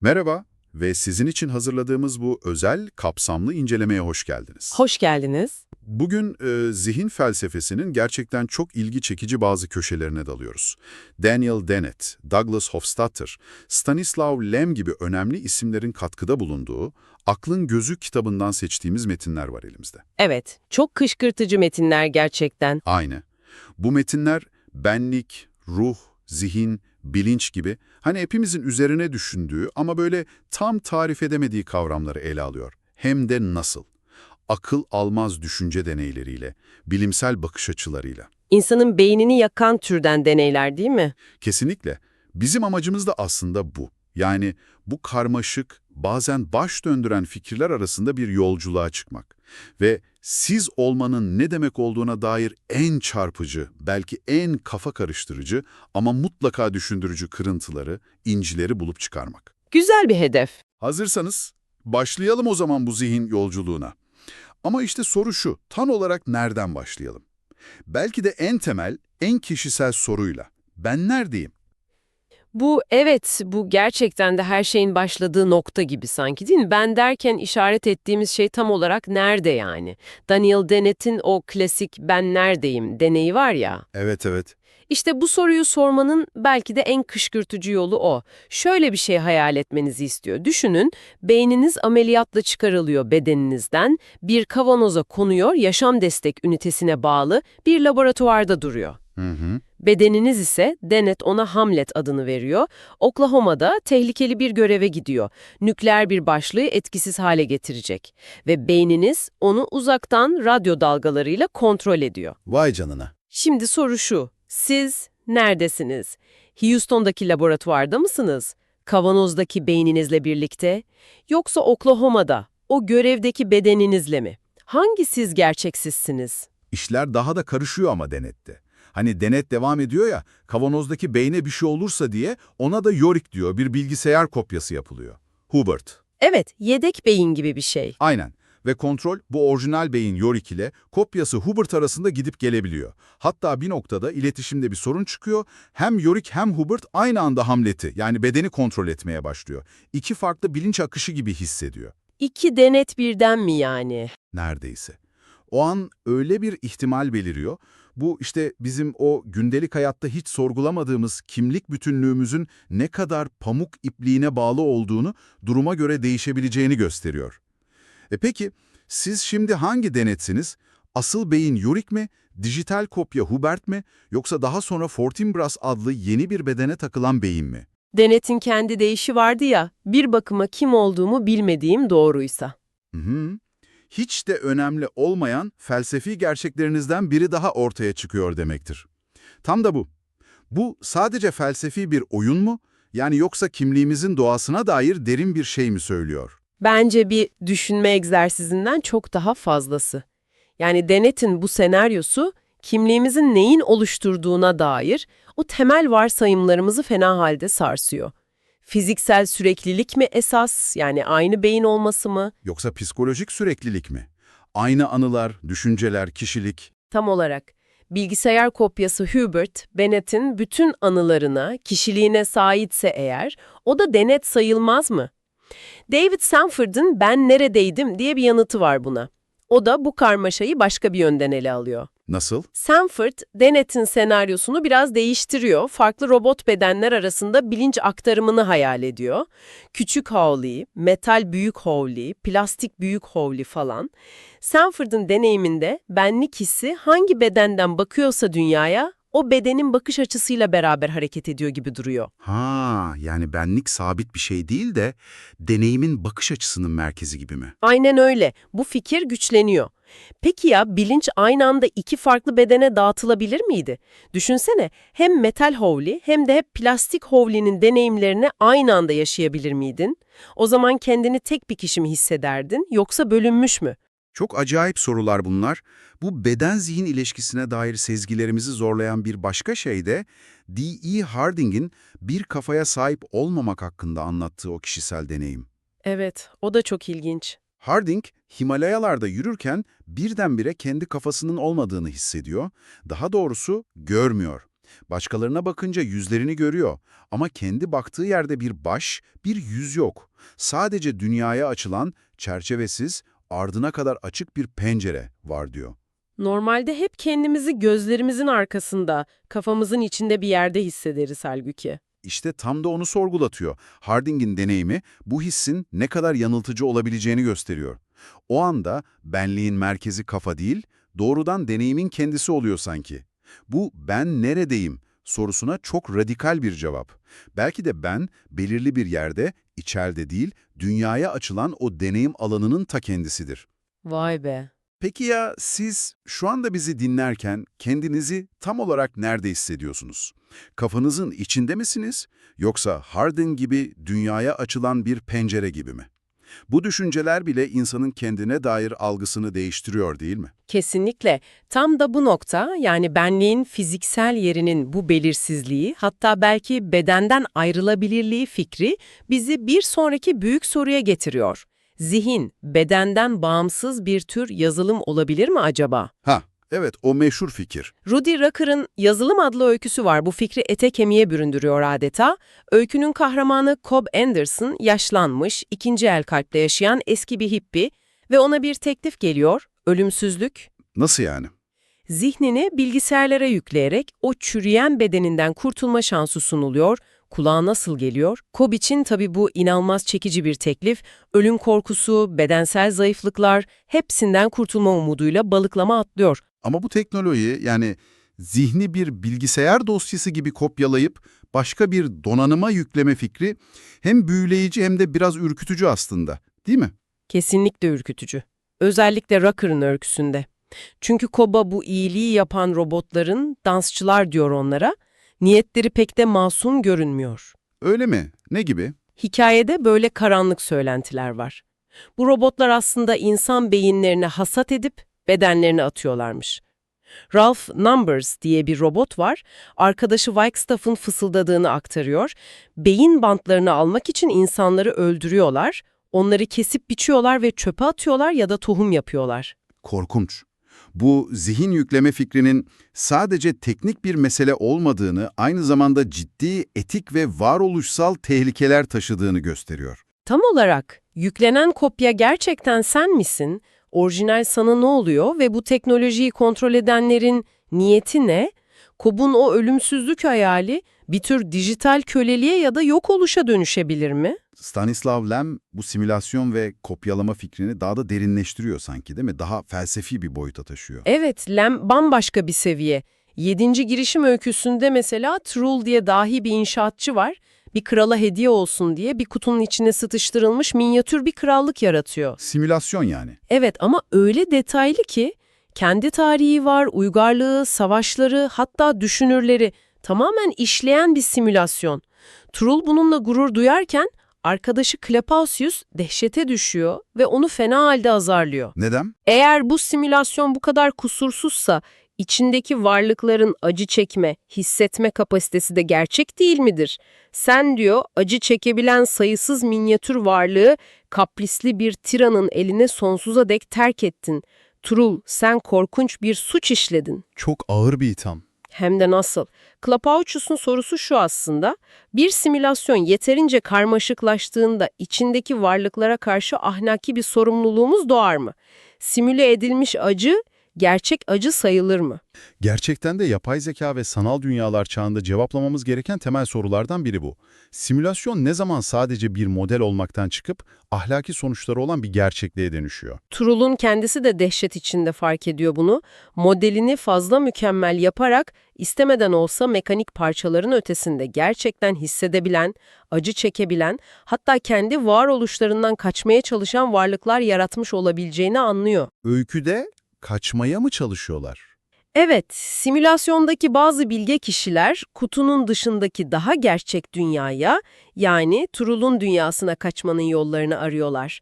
Merhaba ve sizin için hazırladığımız bu özel, kapsamlı incelemeye hoş geldiniz. Hoş geldiniz. Bugün e, zihin felsefesinin gerçekten çok ilgi çekici bazı köşelerine dalıyoruz. Daniel Dennett, Douglas Hofstadter, Stanislaw Lem gibi önemli isimlerin katkıda bulunduğu Aklın Gözü kitabından seçtiğimiz metinler var elimizde. Evet, çok kışkırtıcı metinler gerçekten. Aynı. Bu metinler benlik, ruh, zihin, bilinç gibi hani hepimizin üzerine düşündüğü ama böyle tam tarif edemediği kavramları ele alıyor. Hem de nasıl? Akıl almaz düşünce deneyleriyle, bilimsel bakış açılarıyla. İnsanın beynini yakan türden deneyler değil mi? Kesinlikle. Bizim amacımız da aslında bu. Yani bu karmaşık, bazen baş döndüren fikirler arasında bir yolculuğa çıkmak. Ve siz olmanın ne demek olduğuna dair en çarpıcı, belki en kafa karıştırıcı ama mutlaka düşündürücü kırıntıları, incileri bulup çıkarmak. Güzel bir hedef. Hazırsanız başlayalım o zaman bu zihin yolculuğuna. Ama işte soru şu, tam olarak nereden başlayalım? Belki de en temel, en kişisel soruyla. Ben neredeyim? Bu evet, bu gerçekten de her şeyin başladığı nokta gibi sanki değil mi? Ben derken işaret ettiğimiz şey tam olarak nerede yani? Daniel Dennett'in o klasik ben neredeyim deneyi var ya. Evet evet. İşte bu soruyu sormanın belki de en kışkırtıcı yolu o. Şöyle bir şey hayal etmenizi istiyor. Düşünün, beyniniz ameliyatla çıkarılıyor bedeninizden, bir kavanoza konuyor, yaşam destek ünitesine bağlı bir laboratuvarda duruyor. Hı hı. Bedeniniz ise Dennett ona Hamlet adını veriyor. Oklahoma'da tehlikeli bir göreve gidiyor. Nükleer bir başlığı etkisiz hale getirecek. Ve beyniniz onu uzaktan radyo dalgalarıyla kontrol ediyor. Vay canına. Şimdi soru şu, siz neredesiniz? Houston'daki laboratuvarda mısınız? Kavanozdaki beyninizle birlikte? Yoksa Oklahoma'da, o görevdeki bedeninizle mi? Hangi siz gerçeksizsiniz? İşler daha da karışıyor ama denette. Hani denet devam ediyor ya, kavanozdaki beyne bir şey olursa diye ona da Yorick diyor, bir bilgisayar kopyası yapılıyor. Hubert. Evet, yedek beyin gibi bir şey. Aynen. Ve kontrol bu orijinal beyin Yorick ile kopyası Hubert arasında gidip gelebiliyor. Hatta bir noktada iletişimde bir sorun çıkıyor. Hem Yorick hem Hubert aynı anda Hamlet'i yani bedeni kontrol etmeye başlıyor. İki farklı bilinç akışı gibi hissediyor. İki denet birden mi yani? Neredeyse. O an öyle bir ihtimal beliriyor. Bu işte bizim o gündelik hayatta hiç sorgulamadığımız kimlik bütünlüğümüzün ne kadar pamuk ipliğine bağlı olduğunu duruma göre değişebileceğini gösteriyor. E peki siz şimdi hangi denetsiniz? Asıl beyin Yorick mi, dijital kopya Hubert mi yoksa daha sonra Fortinbras adlı yeni bir bedene takılan beyin mi? Denet'in kendi deyişi vardı ya, bir bakıma kim olduğumu bilmediğim doğruysa. Hı hı. Hiç de önemli olmayan felsefi gerçeklerinizden biri daha ortaya çıkıyor demektir. Tam da bu. Bu sadece felsefi bir oyun mu? Yani yoksa kimliğimizin doğasına dair derin bir şey mi söylüyor? Bence bir düşünme egzersizinden çok daha fazlası. Yani Denet'in bu senaryosu kimliğimizin neyin oluşturduğuna dair o temel varsayımlarımızı fena halde sarsıyor. Fiziksel süreklilik mi esas, yani aynı beyin olması mı? Yoksa psikolojik süreklilik mi? Aynı anılar, düşünceler, kişilik. Tam olarak. Bilgisayar kopyası Hubert, Bennett'in bütün anılarına, kişiliğine sahipse eğer, o da Dennett sayılmaz mı? David Sanford'ın ben neredeydim diye bir yanıtı var buna. O da bu karmaşayı başka bir yönden ele alıyor. Nasıl? Sanford, Dennett'in senaryosunu biraz değiştiriyor. Farklı robot bedenler arasında bilinç aktarımını hayal ediyor. Küçük Howley, metal büyük Howley, plastik büyük Howley falan. Sanford'un deneyiminde benlik hissi hangi bedenden bakıyorsa dünyaya, o bedenin bakış açısıyla beraber hareket ediyor gibi duruyor. Ha, yani benlik sabit bir şey değil de deneyimin bakış açısının merkezi gibi mi? Aynen öyle. Bu fikir güçleniyor. Peki ya bilinç aynı anda iki farklı bedene dağıtılabilir miydi? Düşünsene hem metal Howley hem de hep plastik Howley'nin deneyimlerini aynı anda yaşayabilir miydin? O zaman kendini tek bir kişi mi hissederdin yoksa bölünmüş mü? Çok acayip sorular bunlar. Bu beden-zihin ilişkisine dair sezgilerimizi zorlayan bir başka şey de D.E. Harding'in bir kafaya sahip olmamak hakkında anlattığı o kişisel deneyim. Evet, o da çok ilginç. Harding, Himalayalarda yürürken birdenbire kendi kafasının olmadığını hissediyor. Daha doğrusu görmüyor. Başkalarına bakınca yüzlerini görüyor ama kendi baktığı yerde bir baş, bir yüz yok. Sadece dünyaya açılan, çerçevesiz, ardına kadar açık bir pencere var diyor. Normalde hep kendimizi gözlerimizin arkasında, kafamızın içinde bir yerde hissederiz halbuki. İşte tam da onu sorgulatıyor. Harding'in deneyimi bu hissin ne kadar yanıltıcı olabileceğini gösteriyor. O anda benliğin merkezi kafa değil, doğrudan deneyimin kendisi oluyor sanki. Bu ben neredeyim sorusuna çok radikal bir cevap. Belki de ben belirli bir yerde, içeride değil, dünyaya açılan o deneyim alanının ta kendisidir. Vay be. Peki ya siz şu anda bizi dinlerken kendinizi tam olarak nerede hissediyorsunuz? Kafanızın içinde misiniz yoksa Harding gibi dünyaya açılan bir pencere gibi mi? Bu düşünceler bile insanın kendine dair algısını değiştiriyor değil mi? Kesinlikle. Tam da bu nokta yani benliğin fiziksel yerinin bu belirsizliği hatta belki bedenden ayrılabilirliği fikri bizi bir sonraki büyük soruya getiriyor. Zihin, bedenden bağımsız bir tür yazılım olabilir mi acaba? Ha, evet o meşhur fikir. Rudy Rucker'ın Yazılım adlı öyküsü var. Bu fikri ete kemiğe büründürüyor adeta. Öykünün kahramanı Cobb Anderson yaşlanmış, ikinci el kalple yaşayan eski bir hippi ve ona bir teklif geliyor, ölümsüzlük. Nasıl yani? Zihnini bilgisayarlara yükleyerek o çürüyen bedeninden kurtulma şansı sunuluyor. Kulağa nasıl geliyor? Cobb için tabii bu inanılmaz çekici bir teklif. Ölüm korkusu, bedensel zayıflıklar hepsinden kurtulma umuduyla balıklama atlıyor. Ama bu teknoloji yani zihni bir bilgisayar dosyası gibi kopyalayıp başka bir donanıma yükleme fikri hem büyüleyici hem de biraz ürkütücü aslında, değil mi? Kesinlikle ürkütücü. Özellikle Rucker'ın öyküsünde. Çünkü Koba bu iyiliği yapan robotların dansçılar diyor onlara, niyetleri pek de masum görünmüyor. Öyle mi? Ne gibi? Hikayede böyle karanlık söylentiler var. Bu robotlar aslında insan beyinlerine hasat edip bedenlerini atıyorlarmış. Ralph Numbers diye bir robot var, arkadaşı Wagstaff'ın fısıldadığını aktarıyor. Beyin bantlarını almak için insanları öldürüyorlar, onları kesip biçiyorlar ve çöpe atıyorlar ya da tohum yapıyorlar. Korkunç. Bu zihin yükleme fikrinin sadece teknik bir mesele olmadığını, aynı zamanda ciddi etik ve varoluşsal tehlikeler taşıdığını gösteriyor. Tam olarak yüklenen kopya gerçekten sen misin? Orijinal sana ne oluyor ve bu teknolojiyi kontrol edenlerin niyeti ne? Cobb'un o ölümsüzlük hayali bir tür dijital köleliğe ya da yok oluşa dönüşebilir mi? Stanislav Lem bu simülasyon ve kopyalama fikrini daha da derinleştiriyor sanki değil mi? Daha felsefi bir boyuta taşıyor. Evet, Lem bambaşka bir seviye. Yedinci girişim öyküsünde mesela Trull diye dahi bir inşaatçı var. Bir krala hediye olsun diye bir kutunun içine sıtıştırılmış minyatür bir krallık yaratıyor. Simülasyon yani. Evet ama öyle detaylı ki kendi tarihi var, uygarlığı, savaşları, hatta düşünürleri tamamen işleyen bir simülasyon. Trull bununla gurur duyarken arkadaşı Clapausius dehşete düşüyor ve onu fena halde azarlıyor. Neden? Eğer bu simülasyon bu kadar kusursuzsa içindeki varlıkların acı çekme, hissetme kapasitesi de gerçek değil midir? Sen diyor acı çekebilen sayısız minyatür varlığı kaprisli bir tiranın eline sonsuza dek terk ettin. Trul sen korkunç bir suç işledin. Çok ağır bir itham. Hem de nasıl? Clapaucius'un sorusu şu aslında. Bir simülasyon yeterince karmaşıklaştığında içindeki varlıklara karşı ahlaki bir sorumluluğumuz doğar mı? Simüle edilmiş acı gerçek acı sayılır mı? Gerçekten de yapay zeka ve sanal dünyalar çağında cevaplamamız gereken temel sorulardan biri bu. Simülasyon ne zaman sadece bir model olmaktan çıkıp ahlaki sonuçları olan bir gerçekliğe dönüşüyor? Trul'un kendisi de dehşet içinde fark ediyor bunu. Modelini fazla mükemmel yaparak istemeden olsa mekanik parçaların ötesinde gerçekten hissedebilen, acı çekebilen, hatta kendi varoluşlarından kaçmaya çalışan varlıklar yaratmış olabileceğini anlıyor. Öyküde kaçmaya mı çalışıyorlar? Evet, simülasyondaki bazı bilge kişiler kutunun dışındaki daha gerçek dünyaya, yani Trul'un dünyasına kaçmanın yollarını arıyorlar.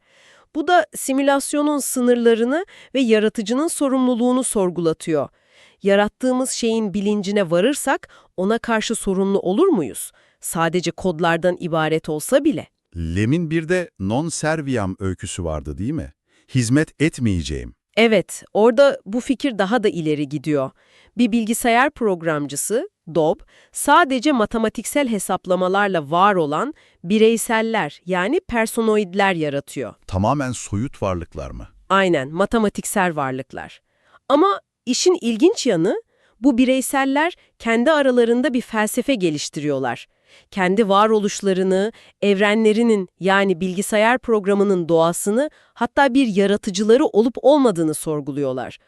Bu da simülasyonun sınırlarını ve yaratıcının sorumluluğunu sorgulatıyor. Yarattığımız şeyin bilincine varırsak ona karşı sorumlu olur muyuz? Sadece kodlardan ibaret olsa bile. Lem'in bir de non serviam öyküsü vardı değil mi? Hizmet etmeyeceğim. Evet, orada bu fikir daha da ileri gidiyor. Bir bilgisayar programcısı Dobb, sadece matematiksel hesaplamalarla var olan bireyseller yani personoidler yaratıyor. Tamamen soyut varlıklar mı? Aynen, matematiksel varlıklar. Ama işin ilginç yanı, bu bireyseller kendi aralarında bir felsefe geliştiriyorlar. Kendi varoluşlarını, evrenlerinin yani bilgisayar programının doğasını, hatta bir yaratıcıları olup olmadığını sorguluyorlar.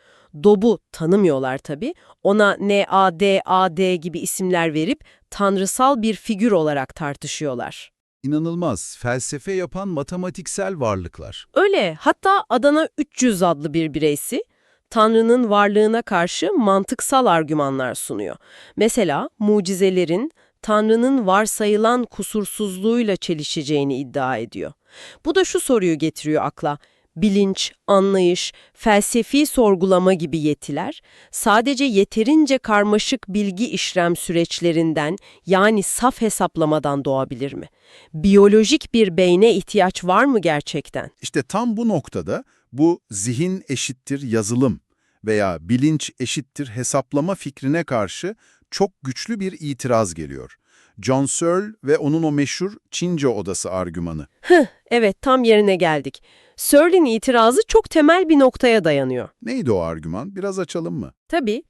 Dob'u tanımıyorlar tabii, ona NAD, AD gibi isimler verip tanrısal bir figür olarak tartışıyorlar. İnanılmaz, felsefe yapan matematiksel varlıklar. Öyle, hatta Adana 300 adlı bir bireysi, Tanrı'nın varlığına karşı mantıksal argümanlar sunuyor. Mesela mucizelerin Tanrı'nın varsayılan kusursuzluğuyla çelişeceğini iddia ediyor. Bu da şu soruyu getiriyor akla. Bilinç, anlayış, felsefi sorgulama gibi yetiler sadece yeterince karmaşık bilgi işlem süreçlerinden yani saf hesaplamadan doğabilir mi? Biyolojik bir beyne ihtiyaç var mı gerçekten? İşte tam bu noktada bu zihin eşittir yazılım veya bilinç eşittir hesaplama fikrine karşı çok güçlü bir itiraz geliyor. John Searle ve onun o meşhur Çince odası argümanı. Evet, tam yerine geldik. Searle'in itirazı çok temel bir noktaya dayanıyor. Neydi o argüman? Biraz açalım mı? Tabii,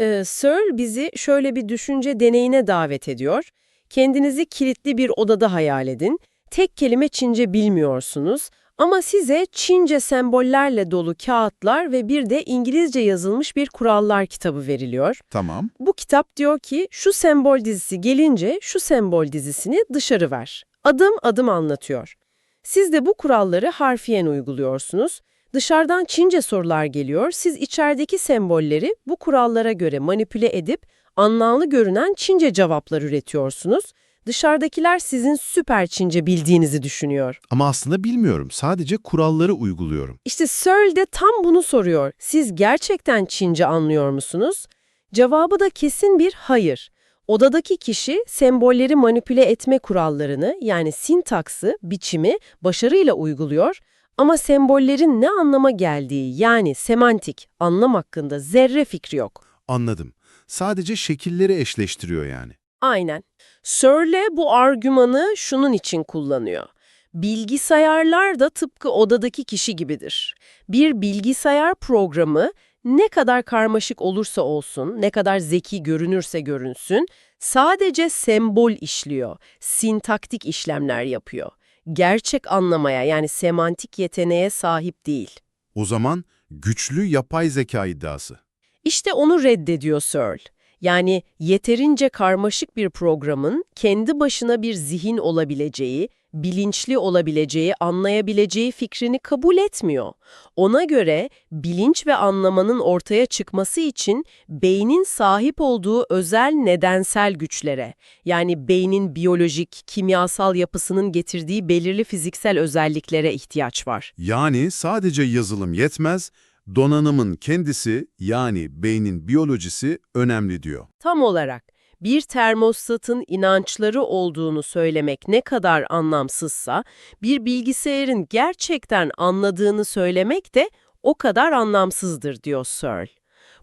e, Searle bizi şöyle bir düşünce deneyine davet ediyor. Kendinizi kilitli bir odada hayal edin. Tek kelime Çince bilmiyorsunuz ama size Çince sembollerle dolu kağıtlar ve bir de İngilizce yazılmış bir kurallar kitabı veriliyor. Tamam. Bu kitap diyor ki şu sembol dizisi gelince şu sembol dizisini dışarı ver. Adım adım anlatıyor. Siz de bu kuralları harfiyen uyguluyorsunuz. Dışarıdan Çince sorular geliyor. Siz içerideki sembolleri bu kurallara göre manipüle edip anlamlı görünen Çince cevaplar üretiyorsunuz. Dışarıdakiler sizin süper Çince bildiğinizi düşünüyor. Ama aslında bilmiyorum. Sadece kuralları uyguluyorum. İşte Searle de tam bunu soruyor. Siz gerçekten Çince anlıyor musunuz? Cevabı da kesin bir hayır. Odadaki kişi sembolleri manipüle etme kurallarını yani sintaksı, biçimi başarıyla uyguluyor ama sembollerin ne anlama geldiği yani semantik anlam hakkında zerre fikri yok. Anladım. Sadece şekilleri eşleştiriyor yani. Aynen. Searle bu argümanı şunun için kullanıyor. Bilgisayarlar da tıpkı odadaki kişi gibidir. Bir bilgisayar programı ne kadar karmaşık olursa olsun, ne kadar zeki görünürse görünsün, sadece sembol işliyor, sintaktik işlemler yapıyor. Gerçek anlamaya yani semantik yeteneğe sahip değil. O zaman güçlü yapay zeka iddiası. İşte onu reddediyor Searle. Yani yeterince karmaşık bir programın kendi başına bir zihin olabileceği, bilinçli olabileceği, anlayabileceği fikrini kabul etmiyor. Ona göre bilinç ve anlamanın ortaya çıkması için beynin sahip olduğu özel nedensel güçlere, yani beynin biyolojik, kimyasal yapısının getirdiği belirli fiziksel özelliklere ihtiyaç var. Yani sadece yazılım yetmez, donanımın kendisi yani beynin biyolojisi önemli diyor. Tam olarak bir termostatın inançları olduğunu söylemek ne kadar anlamsızsa, bir bilgisayarın gerçekten anladığını söylemek de o kadar anlamsızdır diyor Searle.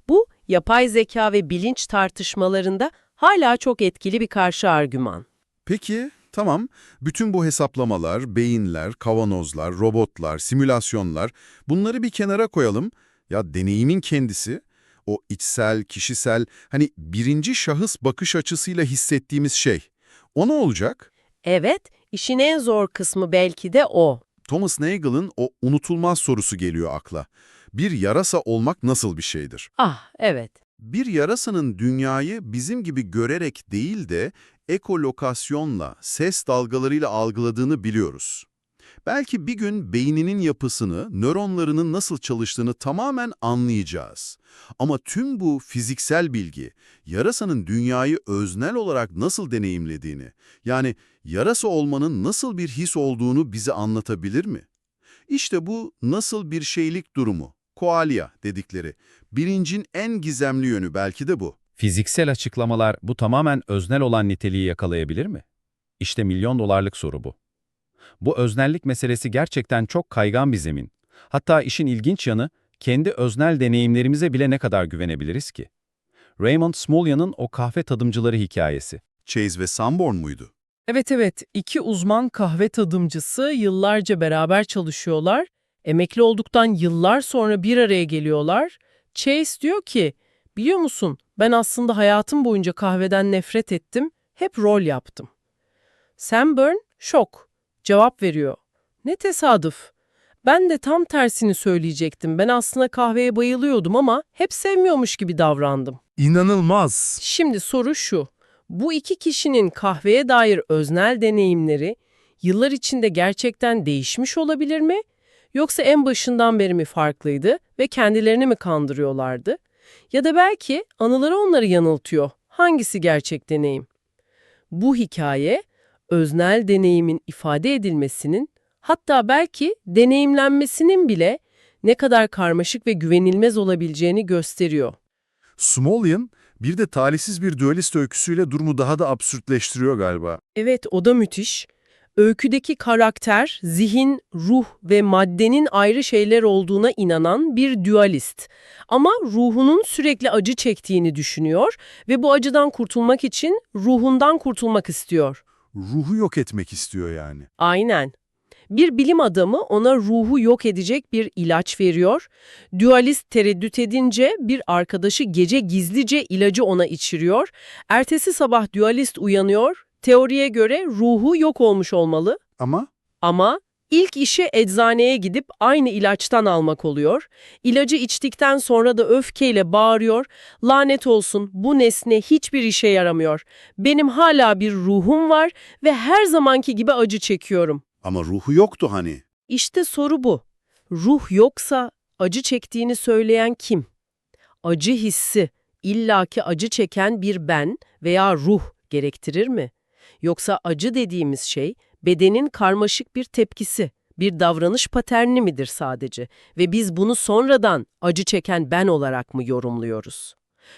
Bu, yapay zeka ve bilinç tartışmalarında hala çok etkili bir karşı argüman. Peki, tamam. Bütün bu hesaplamalar, beyinler, kavanozlar, robotlar, simülasyonlar bunları bir kenara koyalım. Ya deneyimin kendisi, o içsel, kişisel, hani birinci şahıs bakış açısıyla hissettiğimiz şey. O ne olacak? Evet, işin en zor kısmı belki de o. Thomas Nagel'ın o unutulmaz sorusu geliyor akla. Bir yarasa olmak nasıl bir şeydir? Ah, evet. Bir yarasanın dünyayı bizim gibi görerek değil de ekolokasyonla, ses dalgalarıyla algıladığını biliyoruz. Belki bir gün beyninin yapısını, nöronlarının nasıl çalıştığını tamamen anlayacağız. Ama tüm bu fiziksel bilgi, yarasanın dünyayı öznel olarak nasıl deneyimlediğini, yani yarasa olmanın nasıl bir his olduğunu bize anlatabilir mi? İşte bu nasıl bir şeylik durumu, koalya dedikleri, bilincin en gizemli yönü belki de bu. Fiziksel açıklamalar bu tamamen öznel olan niteliği yakalayabilir mi? İşte milyon dolarlık soru bu. Bu öznellik meselesi gerçekten çok kaygan bir zemin. Hatta işin ilginç yanı, kendi öznel deneyimlerimize bile ne kadar güvenebiliriz ki? Raymond Smullyan'ın o kahve tadımcıları hikayesi. Chase ve Sanborn muydu? Evet evet, iki uzman kahve tadımcısı yıllarca beraber çalışıyorlar. Emekli olduktan yıllar sonra bir araya geliyorlar. Chase diyor ki, biliyor musun ben aslında hayatım boyunca kahveden nefret ettim, hep rol yaptım. Sanborn şok, cevap veriyor. Ne tesadüf. Ben de tam tersini söyleyecektim. Ben aslında kahveye bayılıyordum ama hep sevmiyormuş gibi davrandım. İnanılmaz. Şimdi soru şu. Bu iki kişinin kahveye dair öznel deneyimleri yıllar içinde gerçekten değişmiş olabilir mi? Yoksa en başından beri mi farklıydı ve kendilerini mi kandırıyorlardı? Ya da belki anıları onları yanıltıyor. Hangisi gerçek deneyim? Bu hikaye öznel deneyimin ifade edilmesinin hatta belki deneyimlenmesinin bile ne kadar karmaşık ve güvenilmez olabileceğini gösteriyor. Smolyan bir de talihsiz bir dualist öyküsüyle durumu daha da absürtleştiriyor galiba. Evet, o da müthiş. Öyküdeki karakter, zihin, ruh ve maddenin ayrı şeyler olduğuna inanan bir dualist. Ama ruhunun sürekli acı çektiğini düşünüyor ve bu acıdan kurtulmak için ruhundan kurtulmak istiyor. Ruhu yok etmek istiyor yani. Aynen. Bir bilim adamı ona ruhu yok edecek bir ilaç veriyor. Dualist tereddüt edince bir arkadaşı gece gizlice ilacı ona içiriyor. Ertesi sabah dualist uyanıyor. Teoriye göre ruhu yok olmuş olmalı. Ama Ama ilk işi eczaneye gidip aynı ilaçtan almak oluyor. İlacı içtikten sonra da öfkeyle bağırıyor. Lanet olsun bu nesne hiçbir işe yaramıyor. Benim hala bir ruhum var ve her zamanki gibi acı çekiyorum. Ama ruhu yoktu hani. İşte soru bu. Ruh yoksa acı çektiğini söyleyen kim? Acı hissi illaki acı çeken bir ben veya ruh gerektirir mi? Yoksa acı dediğimiz şey bedenin karmaşık bir tepkisi, bir davranış paterni midir sadece ve biz bunu sonradan acı çeken ben olarak mı yorumluyoruz?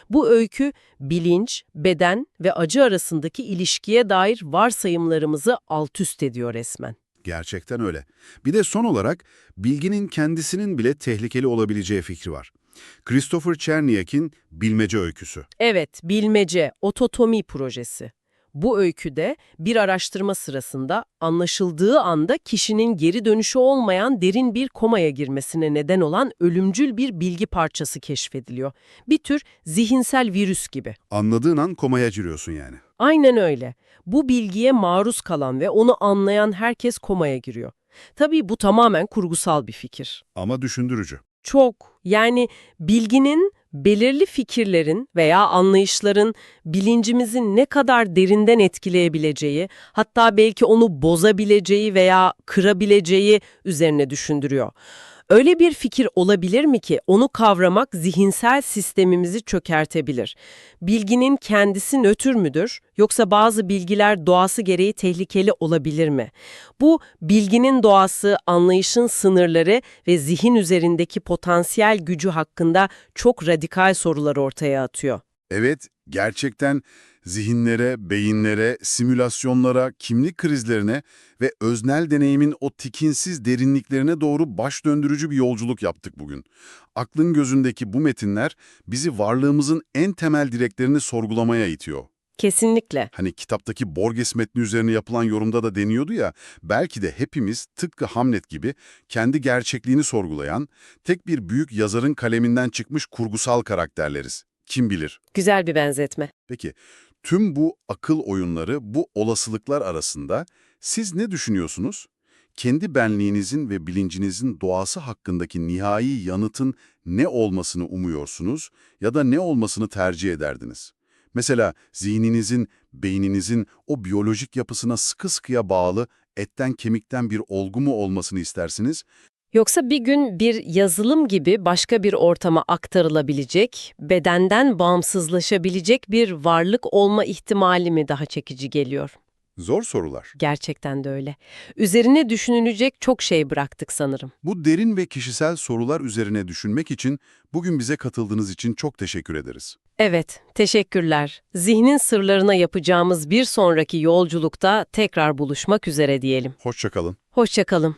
Bu öykü bilinç, beden ve acı arasındaki ilişkiye dair varsayımlarımızı altüst ediyor resmen. Gerçekten öyle. Bir de son olarak bilginin kendisinin bile tehlikeli olabileceği fikri var. Christopher Cherniak'in Bilmece Öyküsü. Evet, bilmece, ototomi projesi. Bu öyküde bir araştırma sırasında anlaşıldığı anda kişinin geri dönüşü olmayan derin bir komaya girmesine neden olan ölümcül bir bilgi parçası keşfediliyor. Bir tür zihinsel virüs gibi. Anladığın an komaya giriyorsun yani. Aynen öyle. Bu bilgiye maruz kalan ve onu anlayan herkes komaya giriyor. Tabii bu tamamen kurgusal bir fikir. Ama düşündürücü. Çok. Yani bilginin, belirli fikirlerin veya anlayışların bilincimizi ne kadar derinden etkileyebileceği, hatta belki onu bozabileceği veya kırabileceği üzerine düşündürüyor. Öyle bir fikir olabilir mi ki onu kavramak zihinsel sistemimizi çökertebilir? Bilginin kendisi nötr müdür yoksa bazı bilgiler doğası gereği tehlikeli olabilir mi? Bu bilginin doğası, anlayışın sınırları ve zihin üzerindeki potansiyel gücü hakkında çok radikal sorular ortaya atıyor. Evet, gerçekten zihinlere, beyinlere, simülasyonlara, kimlik krizlerine ve öznel deneyimin o tikinsiz derinliklerine doğru baş döndürücü bir yolculuk yaptık bugün. Aklın gözündeki bu metinler bizi varlığımızın en temel direklerini sorgulamaya itiyor. Kesinlikle. Hani kitaptaki Borges metni üzerine yapılan yorumda da deniyordu ya, belki de hepimiz tıpkı Hamlet gibi kendi gerçekliğini sorgulayan, tek bir büyük yazarın kaleminden çıkmış kurgusal karakterleriz. Kim bilir? Güzel bir benzetme. Peki, tüm bu akıl oyunları, bu olasılıklar arasında siz ne düşünüyorsunuz? Kendi benliğinizin ve bilincinizin doğası hakkındaki nihai yanıtın ne olmasını umuyorsunuz ya da ne olmasını tercih ederdiniz? Mesela zihninizin, beyninizin o biyolojik yapısına sıkı sıkıya bağlı, etten kemikten bir olgu mu olmasını istersiniz? Yoksa bir gün bir yazılım gibi başka bir ortama aktarılabilecek, bedenden bağımsızlaşabilecek bir varlık olma ihtimali mi daha çekici geliyor? Zor sorular. Gerçekten de öyle. Üzerine düşünülecek çok şey bıraktık sanırım. Bu derin ve kişisel sorular üzerine düşünmek için bugün bize katıldığınız için çok teşekkür ederiz. Evet, teşekkürler. Zihnin sırlarına yapacağımız bir sonraki yolculukta tekrar buluşmak üzere diyelim. Hoşçakalın. Hoşçakalın.